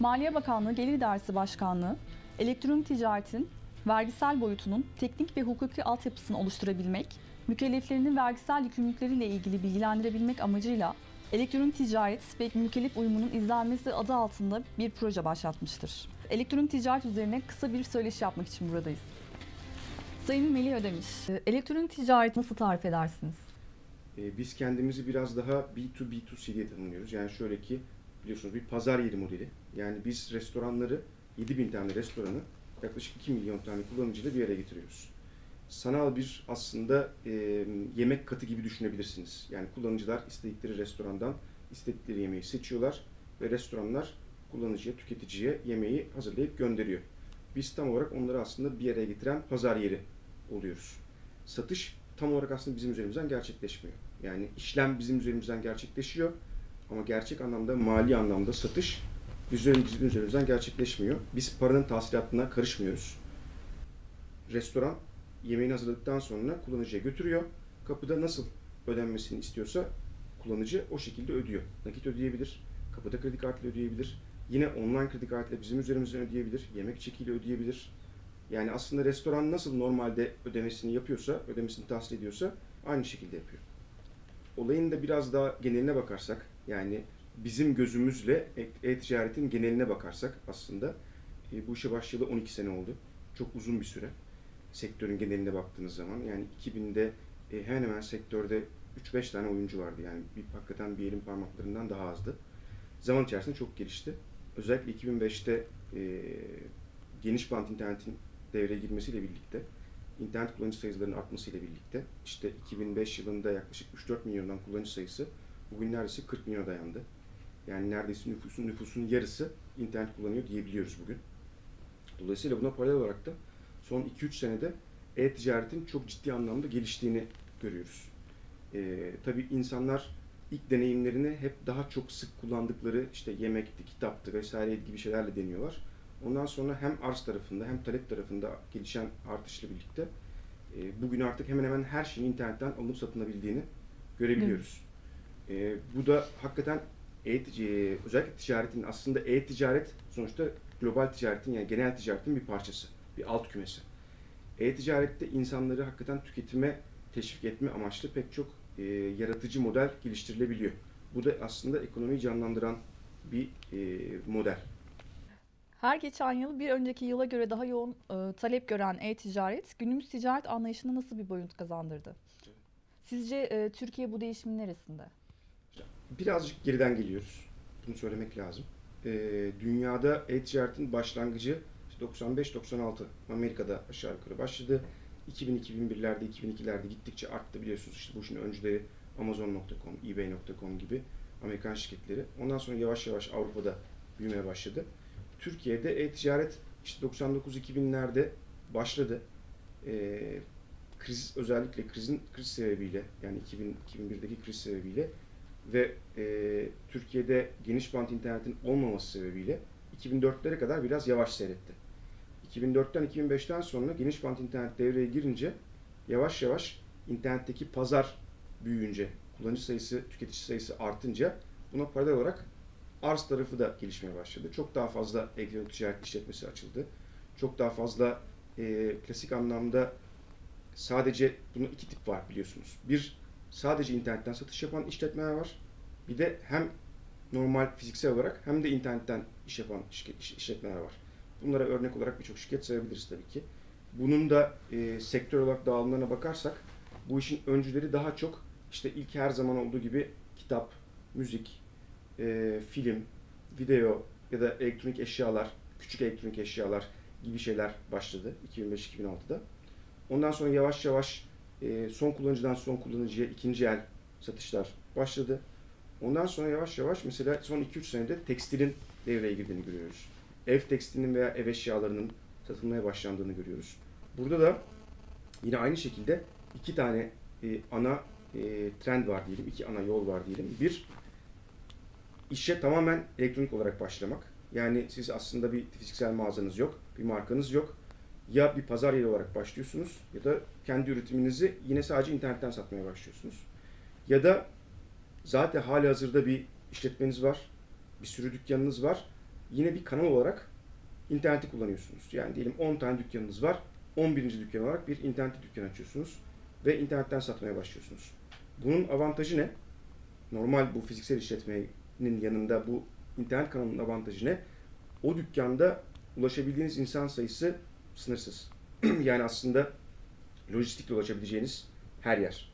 Maliye Bakanlığı Gelir İdaresi Başkanlığı, elektronik ticaretin vergisel boyutunun teknik ve hukuki altyapısını oluşturabilmek, mükelleflerinin vergisel yükümlülükleriyle ilgili bilgilendirebilmek amacıyla elektronik ticaret ve mükellef uyumunun izlenmesi adı altında bir proje başlatmıştır. Elektronik ticaret üzerine kısa bir söyleşi yapmak için buradayız. Sayın Melih Ödemiş, elektronik ticaret nasıl tarif edersiniz? E, biz kendimizi biraz daha B2B2C diye tanımlıyoruz. Yani şöyle ki biliyorsunuz bir pazar yeri modeli. Yani biz restoranları 7000 tane restoranı yaklaşık 2 milyon tane kullanıcıyla bir araya getiriyoruz. Sanal bir aslında e, yemek katı gibi düşünebilirsiniz. Yani kullanıcılar istedikleri restorandan istedikleri yemeği seçiyorlar ve restoranlar kullanıcıya, tüketiciye yemeği hazırlayıp gönderiyor. Biz tam olarak onları aslında bir araya getiren pazar yeri oluyoruz. Satış tam olarak aslında bizim üzerimizden gerçekleşmiyor. Yani işlem bizim üzerimizden gerçekleşiyor ama gerçek anlamda mali anlamda satış bizim üzerimizden gerçekleşmiyor. Biz paranın tahsilatına karışmıyoruz. Restoran yemeğini hazırladıktan sonra kullanıcıya götürüyor. Kapıda nasıl ödenmesini istiyorsa kullanıcı o şekilde ödüyor. Nakit ödeyebilir, kapıda kredi kartıyla ödeyebilir. Yine online kredi kartıyla bizim üzerimizden ödeyebilir, yemek çekiyle ödeyebilir. Yani aslında restoran nasıl normalde ödemesini yapıyorsa, ödemesini tahsil ediyorsa aynı şekilde yapıyor. Olayın da biraz daha geneline bakarsak, yani bizim gözümüzle e-ticaretin geneline bakarsak aslında e, bu işe başlayalı 12 sene oldu. Çok uzun bir süre. Sektörün geneline baktığınız zaman yani 2000'de e, hemen hemen sektörde 3-5 tane oyuncu vardı. Yani bir, hakikaten bir elin parmaklarından daha azdı. Zaman içerisinde çok gelişti. Özellikle 2005'te e, geniş bant internetin devreye girmesiyle birlikte, internet kullanıcı sayılarının artmasıyla birlikte, işte 2005 yılında yaklaşık 3-4 milyondan kullanıcı sayısı bugün neredeyse 40 milyona dayandı. Yani neredeyse nüfusun nüfusun yarısı internet kullanıyor diyebiliyoruz bugün. Dolayısıyla buna paralel olarak da son 2-3 senede e-ticaretin çok ciddi anlamda geliştiğini görüyoruz. Ee, tabii insanlar ilk deneyimlerini hep daha çok sık kullandıkları işte yemekti, kitaptı vesaire gibi şeylerle deniyorlar. Ondan sonra hem arz tarafında hem talep tarafında gelişen artışla birlikte e, bugün artık hemen hemen her şeyin internetten alınıp satılabildiğini görebiliyoruz. E, bu da hakikaten e, özellikle ticaretin aslında e-ticaret sonuçta global ticaretin yani genel ticaretin bir parçası, bir alt kümesi. E-ticarette insanları hakikaten tüketime teşvik etme amaçlı pek çok e, yaratıcı model geliştirilebiliyor. Bu da aslında ekonomiyi canlandıran bir e, model. Her geçen yıl bir önceki yıla göre daha yoğun e, talep gören e-ticaret günümüz ticaret anlayışına nasıl bir boyut kazandırdı? Sizce e, Türkiye bu değişimin neresinde? Birazcık geriden geliyoruz. Bunu söylemek lazım. E, dünyada e-ticaretin başlangıcı 95-96 Amerika'da aşağı yukarı başladı. 2000-2001'lerde, 2002'lerde gittikçe arttı biliyorsunuz. İşte bu işin öncüleri Amazon.com, eBay.com gibi Amerikan şirketleri. Ondan sonra yavaş yavaş Avrupa'da büyümeye başladı. Türkiye'de e-ticaret işte 99-2000'lerde başladı. E, kriz özellikle krizin kriz sebebiyle yani 2000 2001'deki kriz sebebiyle ve e, Türkiye'de geniş bant internetin olmaması sebebiyle 2004'lere kadar biraz yavaş seyretti. 2004'ten 2005'ten sonra geniş bant internet devreye girince yavaş yavaş internetteki pazar büyüyünce, kullanıcı sayısı, tüketici sayısı artınca buna paralel olarak arz tarafı da gelişmeye başladı. Çok daha fazla elektronik ticaret işletmesi açıldı. Çok daha fazla e, klasik anlamda sadece bunun iki tip var biliyorsunuz. Bir, sadece internetten satış yapan işletmeler var. Bir de hem normal fiziksel olarak hem de internetten iş yapan şirket, iş- işletmeler var. Bunlara örnek olarak birçok şirket sayabiliriz tabii ki. Bunun da e, sektör olarak dağılımlarına bakarsak bu işin öncüleri daha çok işte ilk her zaman olduğu gibi kitap, müzik, e, film, video ya da elektronik eşyalar, küçük elektronik eşyalar gibi şeyler başladı 2005-2006'da. Ondan sonra yavaş yavaş e, son kullanıcıdan son kullanıcıya ikinci el satışlar başladı. Ondan sonra yavaş yavaş mesela son 2-3 senede tekstilin devreye girdiğini görüyoruz. Ev tekstilinin veya ev eşyalarının satılmaya başlandığını görüyoruz. Burada da yine aynı şekilde iki tane e, ana e, trend var diyelim, iki ana yol var diyelim. Bir, işe tamamen elektronik olarak başlamak. Yani siz aslında bir fiziksel mağazanız yok, bir markanız yok. ya bir pazar yeri olarak başlıyorsunuz ya da kendi üretiminizi yine sadece internetten satmaya başlıyorsunuz. Ya da zaten hali hazırda bir işletmeniz var, bir sürü dükkanınız var. Yine bir kanal olarak interneti kullanıyorsunuz. Yani diyelim 10 tane dükkanınız var. 11. dükkan olarak bir internet dükkan açıyorsunuz ve internetten satmaya başlıyorsunuz. Bunun avantajı ne? Normal bu fiziksel işletmenin yanında bu internet kanalının avantajı ne? O dükkanda ulaşabildiğiniz insan sayısı sınırsız. yani aslında lojistikle ulaşabileceğiniz her yer.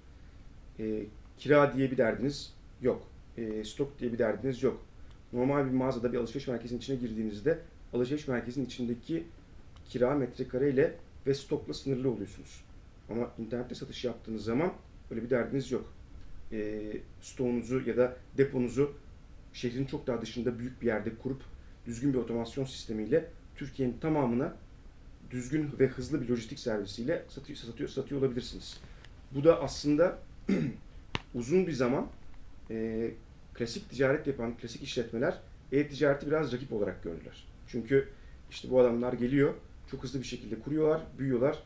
E, kira diye bir derdiniz yok. E, stok diye bir derdiniz yok. Normal bir mağazada bir alışveriş merkezinin içine girdiğinizde alışveriş merkezinin içindeki kira metrekare ile ve stokla sınırlı oluyorsunuz. Ama internette satış yaptığınız zaman öyle bir derdiniz yok. E, stoğunuzu ya da deponuzu şehrin çok daha dışında büyük bir yerde kurup düzgün bir otomasyon sistemiyle Türkiye'nin tamamına düzgün ve hızlı bir lojistik servisiyle satıyor, satıyor, satıyor olabilirsiniz. Bu da aslında uzun bir zaman e, klasik ticaret yapan klasik işletmeler e-ticareti biraz rakip olarak gördüler. Çünkü işte bu adamlar geliyor, çok hızlı bir şekilde kuruyorlar, büyüyorlar.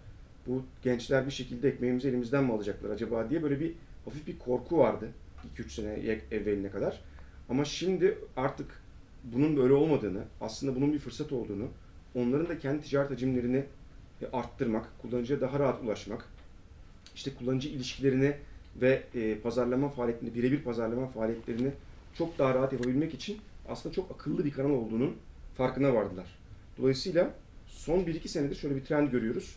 Bu gençler bir şekilde ekmeğimizi elimizden mi alacaklar acaba diye böyle bir hafif bir korku vardı 2-3 sene evveline kadar. Ama şimdi artık bunun böyle olmadığını, aslında bunun bir fırsat olduğunu, onların da kendi ticaret hacimlerini e, arttırmak, kullanıcıya daha rahat ulaşmak, işte kullanıcı ilişkilerini ve e, pazarlama faaliyetini, birebir pazarlama faaliyetlerini çok daha rahat yapabilmek için aslında çok akıllı bir kanal olduğunun farkına vardılar. Dolayısıyla son 1-2 senedir şöyle bir trend görüyoruz.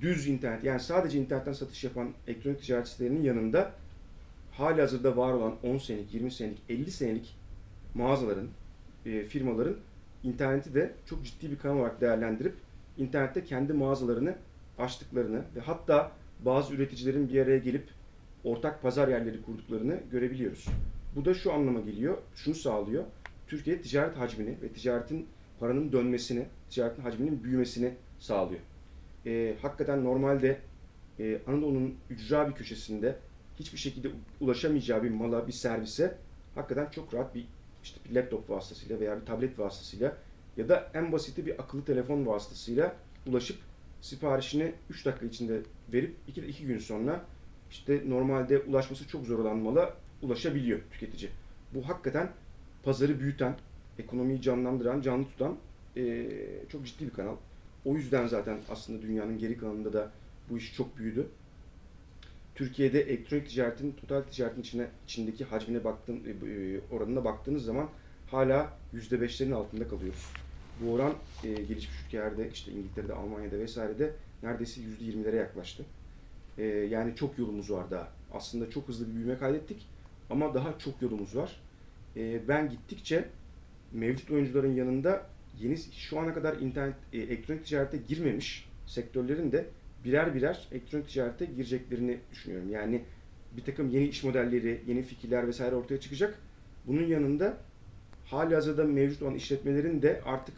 Düz internet, yani sadece internetten satış yapan elektronik ticaret sitelerinin yanında hali hazırda var olan 10 senelik, 20 senelik, 50 senelik mağazaların, e, firmaların interneti de çok ciddi bir kanal olarak değerlendirip internette kendi mağazalarını açtıklarını ve hatta bazı üreticilerin bir araya gelip ortak pazar yerleri kurduklarını görebiliyoruz. Bu da şu anlama geliyor, şunu sağlıyor. Türkiye ticaret hacmini ve ticaretin paranın dönmesini, ticaretin hacminin büyümesini sağlıyor. E, hakikaten normalde e, Anadolu'nun ücra bir köşesinde hiçbir şekilde ulaşamayacağı bir mala, bir servise hakikaten çok rahat bir işte bir laptop vasıtasıyla veya bir tablet vasıtasıyla ya da en basiti bir akıllı telefon vasıtasıyla ulaşıp siparişini 3 dakika içinde verip 2 2 gün sonra işte normalde ulaşması çok zor olan mala ulaşabiliyor tüketici. Bu hakikaten pazarı büyüten, ekonomiyi canlandıran, canlı tutan e, çok ciddi bir kanal. O yüzden zaten aslında dünyanın geri kalanında da bu iş çok büyüdü. Türkiye'de elektronik ticaretin total ticaretin içine içindeki hacmine baktığın e, oranına baktığınız zaman hala %5'lerin altında kalıyoruz. Bu oran e, gelişmiş ülkelerde işte İngiltere'de, Almanya'da vesairede neredeyse %20'lere yaklaştı. E, yani çok yolumuz var daha. Aslında çok hızlı bir büyüme kaydettik ama daha çok yolumuz var. E, ben gittikçe mevcut oyuncuların yanında yeni şu ana kadar internet e, elektronik ticarete girmemiş sektörlerin de birer birer elektronik ticarete gireceklerini düşünüyorum. Yani bir takım yeni iş modelleri, yeni fikirler vesaire ortaya çıkacak. Bunun yanında hali hazırda mevcut olan işletmelerin de artık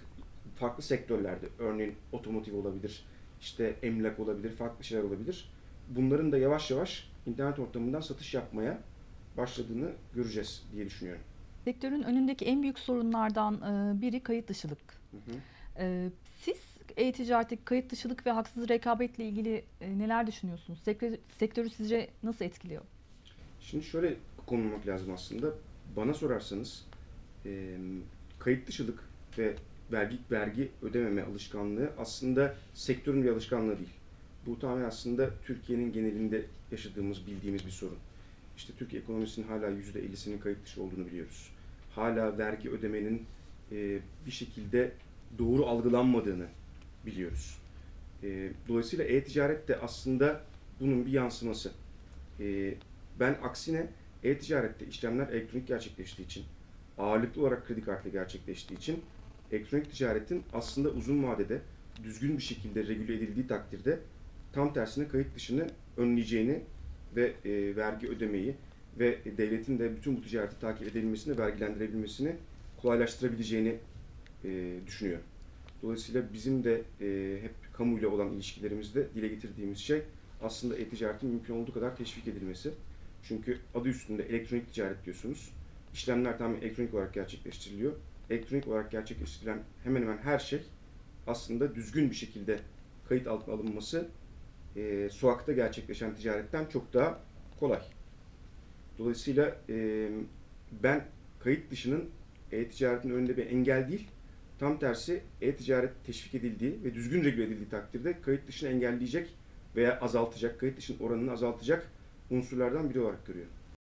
farklı sektörlerde, örneğin otomotiv olabilir, işte emlak olabilir, farklı şeyler olabilir. Bunların da yavaş yavaş internet ortamından satış yapmaya başladığını göreceğiz diye düşünüyorum. Sektörün önündeki en büyük sorunlardan e, biri kayıt dışılık. Hı hı. E, Siz e-ticaretteki kayıt dışılık ve haksız rekabetle ilgili e, neler düşünüyorsunuz? Sektör, sektörü sizce nasıl etkiliyor? Şimdi şöyle konulmak lazım aslında. Bana sorarsanız e, kayıt dışılık ve vergi vergi ödememe alışkanlığı aslında sektörün bir alışkanlığı değil. Bu tamamen aslında Türkiye'nin genelinde yaşadığımız, bildiğimiz bir sorun. İşte Türkiye ekonomisinin hala %50'sinin kayıt dışı olduğunu biliyoruz. Hala vergi ödemenin e, bir şekilde doğru algılanmadığını biliyoruz. E, dolayısıyla e-ticaret de aslında bunun bir yansıması. E, ben aksine e-ticarette işlemler elektronik gerçekleştiği için, ağırlıklı olarak kredi kartıyla gerçekleştiği için elektronik ticaretin aslında uzun vadede düzgün bir şekilde regüle edildiği takdirde tam tersine kayıt dışını önleyeceğini ve e, vergi ödemeyi ve devletin de bütün bu ticareti takip edebilmesini, vergilendirebilmesini kolaylaştırabileceğini e, düşünüyorum. Dolayısıyla bizim de e, hep kamuyla olan ilişkilerimizde dile getirdiğimiz şey aslında e-ticaretin mümkün olduğu kadar teşvik edilmesi. Çünkü adı üstünde elektronik ticaret diyorsunuz. İşlemler tamamen elektronik olarak gerçekleştiriliyor. Elektronik olarak gerçekleştirilen hemen hemen her şey aslında düzgün bir şekilde kayıt altına alınması e, sokakta gerçekleşen ticaretten çok daha kolay. Dolayısıyla e, ben kayıt dışının e-ticaretin önünde bir engel değil, tam tersi e-ticaret teşvik edildiği ve düzgün regüle edildiği takdirde kayıt dışını engelleyecek veya azaltacak, kayıt dışının oranını azaltacak unsurlardan biri olarak görüyorum.